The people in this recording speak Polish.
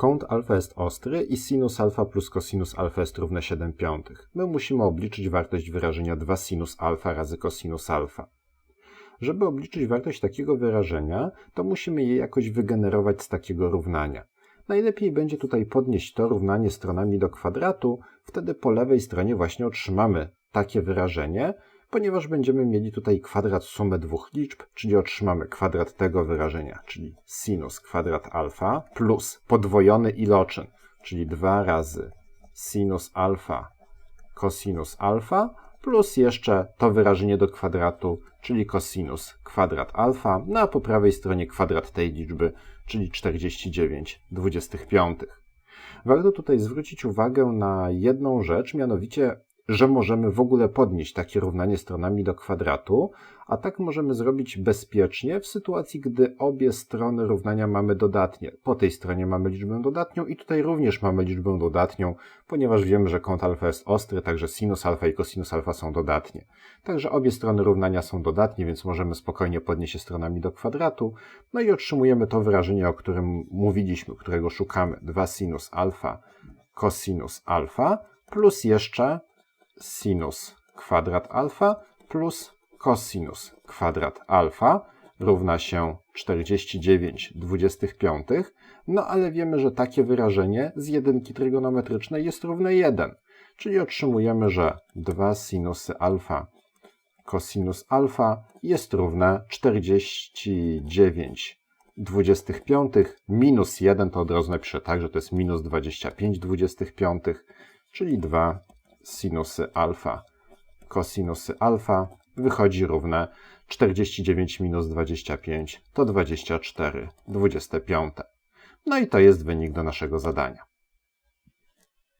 Kąt alfa jest ostry i sinus alfa plus cosinus alfa jest równe 7 piątych. My musimy obliczyć wartość wyrażenia 2 sinus alfa razy cosinus alfa. Żeby obliczyć wartość takiego wyrażenia, to musimy je jakoś wygenerować z takiego równania. Najlepiej będzie tutaj podnieść to równanie stronami do kwadratu, wtedy po lewej stronie właśnie otrzymamy takie wyrażenie, ponieważ będziemy mieli tutaj kwadrat sumy dwóch liczb, czyli otrzymamy kwadrat tego wyrażenia, czyli sinus kwadrat alfa plus podwojony iloczyn, czyli 2 razy sinus alfa cosinus alfa plus jeszcze to wyrażenie do kwadratu, czyli cosinus kwadrat alfa, no a po prawej stronie kwadrat tej liczby, czyli 49 dwudziestych Warto tutaj zwrócić uwagę na jedną rzecz, mianowicie że możemy w ogóle podnieść takie równanie stronami do kwadratu, a tak możemy zrobić bezpiecznie w sytuacji, gdy obie strony równania mamy dodatnie. Po tej stronie mamy liczbę dodatnią i tutaj również mamy liczbę dodatnią, ponieważ wiemy, że kąt alfa jest ostry, także sinus alfa i cosinus alfa są dodatnie. Także obie strony równania są dodatnie, więc możemy spokojnie podnieść je stronami do kwadratu, no i otrzymujemy to wyrażenie, o którym mówiliśmy, którego szukamy. 2 sinus alfa cosinus alfa plus jeszcze sinus kwadrat alfa plus cosinus kwadrat alfa równa się 49 25, no ale wiemy, że takie wyrażenie z jedynki trygonometrycznej jest równe 1, czyli otrzymujemy, że 2 sinusy alfa cosinus alfa jest równe 49 25 minus 1 to od razu napiszę tak, że to jest minus 25 25, czyli 2 sinusy alfa kosinusy alfa wychodzi równe 49 minus 25 to 24 25. No i to jest wynik do naszego zadania.